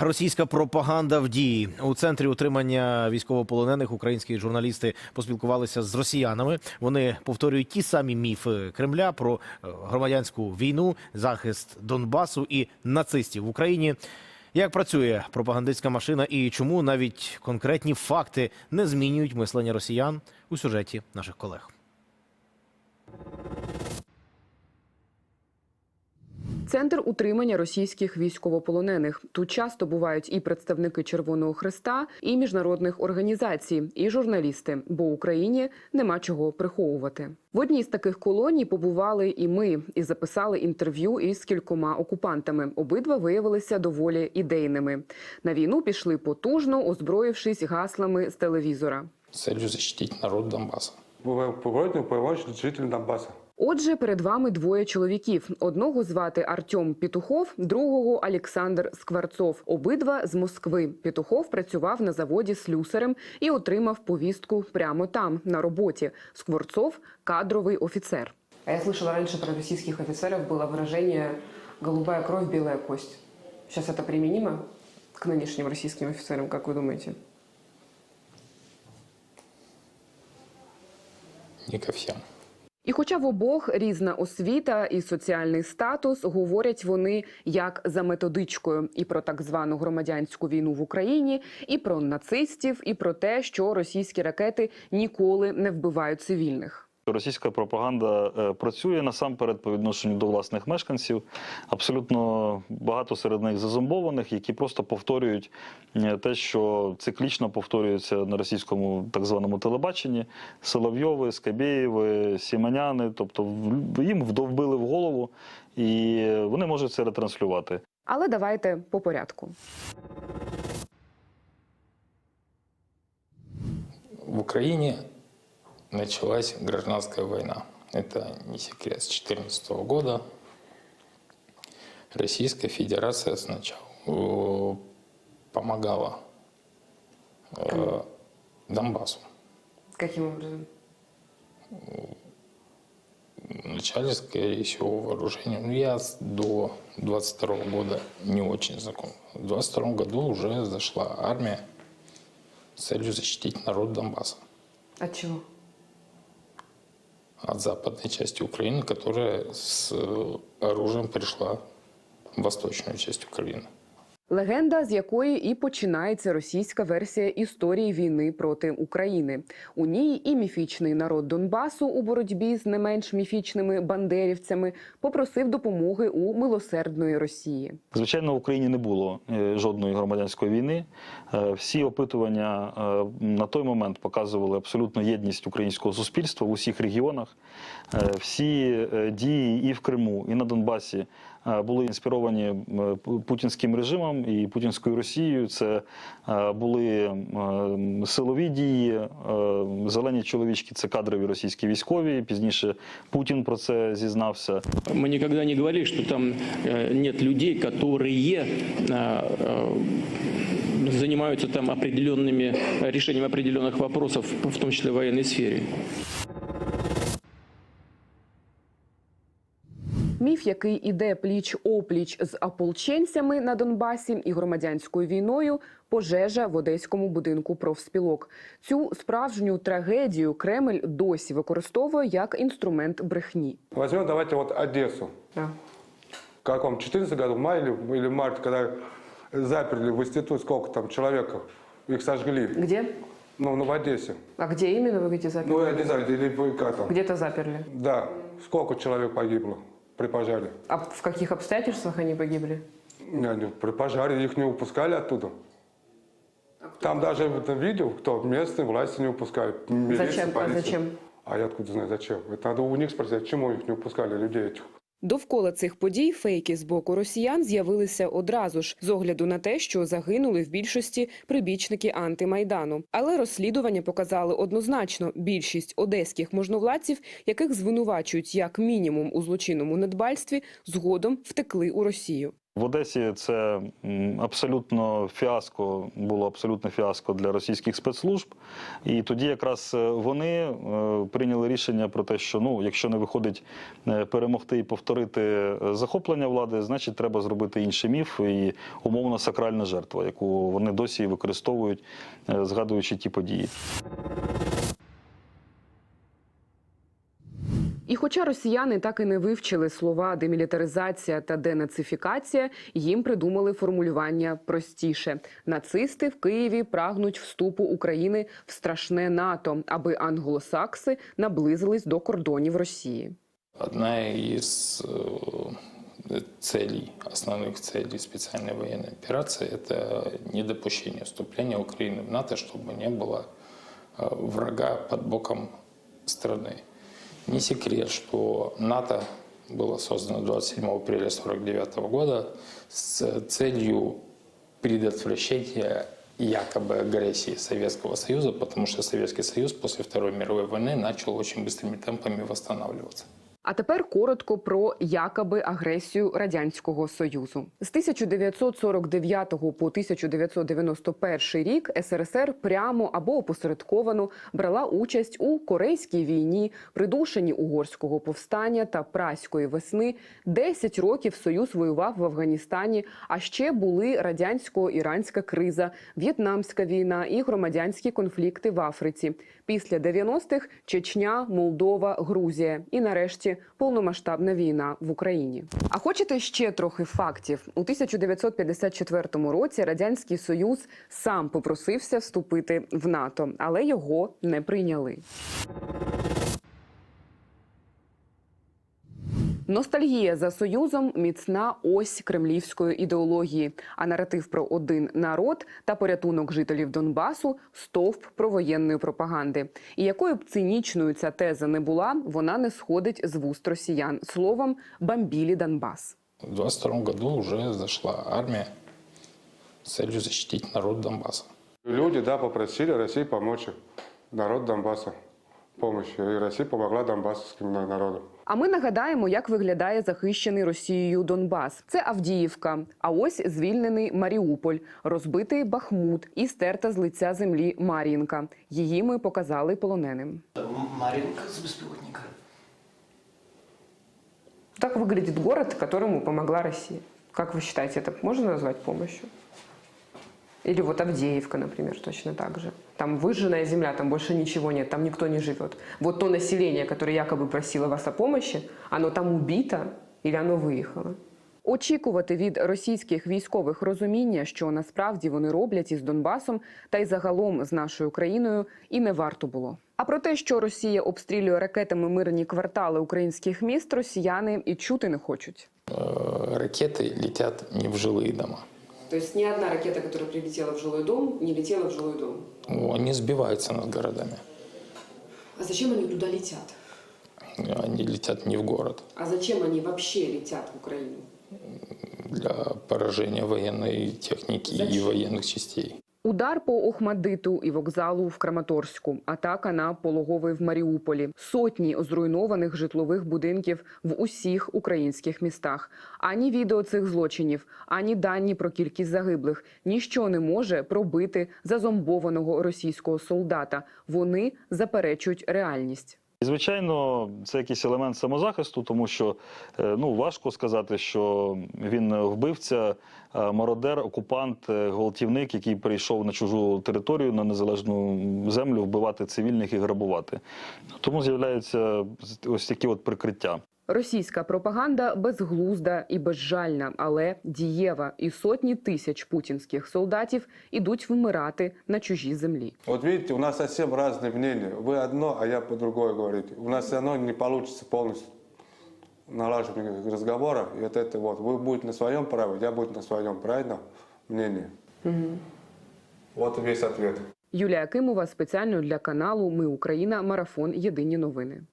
Російська пропаганда в дії у центрі утримання військовополонених українські журналісти поспілкувалися з росіянами. Вони повторюють ті самі міфи Кремля про е, громадянську війну, захист Донбасу і нацистів в Україні. Як працює пропагандистська машина і чому навіть конкретні факти не змінюють мислення росіян у сюжеті наших колег? Центр утримання російських військовополонених. Тут часто бувають і представники Червоного Христа, і міжнародних організацій, і журналісти, бо Україні нема чого приховувати. В одній з таких колоній побували і ми, і записали інтерв'ю із кількома окупантами. Обидва виявилися доволі ідейними. На війну пішли потужно, озброївшись гаслами з телевізора. целью защитить народ Донбасса. Вроде помочь жителям Донбасса. Отже, перед вами двоє чоловіків. Одного звати Артем Петухов, другого Олександр Скворцов. Обидва з Москви. Петухов працював на заводі слюсарем і отримав повістку прямо там, на роботі. Скворцов кадровий офіцер. А я слышала раньше про российских офицеров было выражение «голубая кровь, белая кость». Сейчас это применимо к нынешним российским офицерам, как вы думаете? Не ко всем. І хоча в обох різна освіта і соціальний статус, говорять вони як за методичкою і про так звану громадянську війну в Україні, і про нацистів, і про те, що російські ракети ніколи не вбивають цивільних. Російська пропаганда е, працює насамперед по відношенню до власних мешканців. Абсолютно багато серед них зазомбованих, які просто повторюють е, те, що циклічно повторюється на російському так званому телебаченні. Соловйови, Скабєєви, Сіманяни, тобто в- їм вдовбили в голову, і вони можуть це ретранслювати. Але давайте по порядку. В Украине началась гражданская война. Это не секрет. С 2014 года Российская Федерация сначала э, помогала э, Донбассу. Каким образом? Вначале, скорее всего, вооружение. Ну, я до 22 года не очень знаком. В 22 году уже зашла армия с целью защитить народ Донбасса От чего? от западной части Украины, которая с э, оружием пришла в восточную часть Украины. Легенда, з якої і починається російська версія історії війни проти України. У ній і міфічний народ Донбасу у боротьбі з не менш міфічними бандерівцями попросив допомоги у милосердної Росії. Звичайно, в Україні не було е, жодної громадянської війни. Е, Всі опитування е, на той момент показували абсолютну єдність українського суспільства в усіх регіонах. Всі дії і в Криму, і на Донбасі були інспіровані е, пу- путінським режимом і путінською Росією. Це е, були е, силові дії, е, зелені чоловічки це кадрові російські військові. Пізніше Путін про це зізнався. Мы никогда не говорили, что там э, нет людей, которые э, э, занимаются там определенными решением определенных вопросов, в том числе в военной сфере. Міф, який іде пліч опліч з ополченцями на Донбасі і громадянською війною, пожежа в одеському будинку профспілок. Цю справжню трагедію Кремль досі використовує як інструмент брехні. Возьмем давайте вот Одессу. Да. В каком? 14 году, в мае или, марте, когда заперли в институт, сколько там человек, их сожгли. Где? Ну, ну, в Одессе. А где именно вы говорите заперли? Ну, я не знаю, или как там. Где-то заперли. Да, сколько человек погибло при пожаре? А в каких обстоятельствах они погибли? Не, они при пожаре их не упускали оттуда. Там даже в этом видео, кто местные власти не упускают. Милиция, Зачем? А полиция. зачем? А я откуда знаю, зачем? Это надо у них спросить, чему их не упускали, людей этих. Довкола цих подій фейки з боку росіян з'явилися одразу ж з огляду на те, що загинули в більшості прибічники антимайдану. Але розслідування показали однозначно більшість одеських можновладців, яких звинувачують як мінімум у злочинному недбальстві, згодом втекли у Росію. В Одесі це абсолютно фіаско було абсолютно фіаско для російських спецслужб. І тоді якраз е, вони е, прийняли рішення про те, що ну, якщо не виходить е, перемогти і повторити захоплення влади, значить треба зробити інший міф і умовно сакральна жертва, яку вони досі використовують, згадуючи ті події. хоча росіяни так і не вивчили слова демілітаризація та денацифікація, їм придумали формулювання простіше: нацисти в Києві прагнуть вступу України в страшне НАТО, аби англосакси наблизились до кордонів Росії. Одна из э, целей, основных целей специальной военной операции – это недопущение вступления Украины в НАТО, чтобы не было э, врага под боком страны. Не секрет, что НАТО было создано 27 апреля 1949 года с целью предотвращения якобы агрессии Советского Союза, потому что Советский Союз после Второй мировой войны начал очень быстрыми темпами восстанавливаться. А тепер коротко про якоби агресію радянського союзу. З 1949 по 1991 рік СРСР прямо або опосередковано брала участь у Корейській війні, придушенні угорського повстання та праської весни. 10 років союз воював в Афганістані. А ще були радянсько-іранська криза, в'єтнамська війна і громадянські конфлікти в Африці. Після 90-х – Чечня, Молдова, Грузія і нарешті повномасштабна війна в Україні. А хочете ще трохи фактів? У 1954 році радянський союз сам попросився вступити в НАТО, але його не прийняли. Ностальгія за союзом міцна ось кремлівської ідеології. А наратив про один народ та порятунок жителів Донбасу стовп провоєнної пропаганди. І якою б цинічною ця теза не була, вона не сходить з вуст росіян. Словом, бомбілі Донбас. В 22 году уже зашла армия с целью защитить народ Донбасса. Люди, да, попросили России помочь народ Донбасса помощи. И Россия помогла донбассским на- народу. А ми нагадаємо, як виглядає захищений Росією Донбас. Це Авдіївка. А ось звільнений Маріуполь, розбитий Бахмут і стерта з лиця землі Мар'їнка. Її ми показали полоненим. Маринка с беспилотника. Так выглядит город, которому помогла Россия. Как вы считаете, это можно назвать помощью? Или вот Авдеевка, например, точно так же. Там выжженная земля, там больше ничего нет, там никто не живет. Вот то население, которое якобы просило вас о помощи, оно там убито или оно выехало? Очікувати від російських військових розуміння, що насправді вони роблять із Донбасом, та й загалом з нашою країною, і не варто було. А про те, що Росія обстрілює ракетами мирні квартали українських міст, росіяни і чути не хочуть. Э, Ракеты летят не в жилые дома. То есть ни одна ракета, которая прилетела в жилой дом, не летела в жилой дом. О, Они сбиваются над городами. А зачем они туда летят? Они летят не в город А зачем они вообще летят в Украину? для поражения военной техники и военных частей. Удар по Охмадиту і вокзалу в Краматорську, атака на пологовий в Маріуполі, сотні зруйнованих житлових будинків в усіх українських містах. Ані відео цих злочинів, ані дані про кількість загиблих ніщо не може пробити зазомбованого російського солдата. Вони заперечують реальність. І, звичайно, це якийсь елемент самозахисту, тому що е, ну важко сказати, що він вбивця, мародер, окупант, е, гвалтівник, який прийшов на чужу територію, на незалежну землю, вбивати цивільних і грабувати. Тому з'являються ось такі от прикриття. Російська пропаганда безглузда і безжальна, але дієва. І сотні тисяч путінських солдатів ідуть вмирати на чужій землі. Вот видите, у нас совсем разные мнения. Вы одно, а я по-другое говорите. У нас все равно не получится полностью налаживание разговора. И вот это вот, вы будете на своем праве, я буду на своем, правильно? Мнение. Вот и весь ответ. Юлія Кимова спеціально для каналу Ми Україна. Марафон. Єдині новини.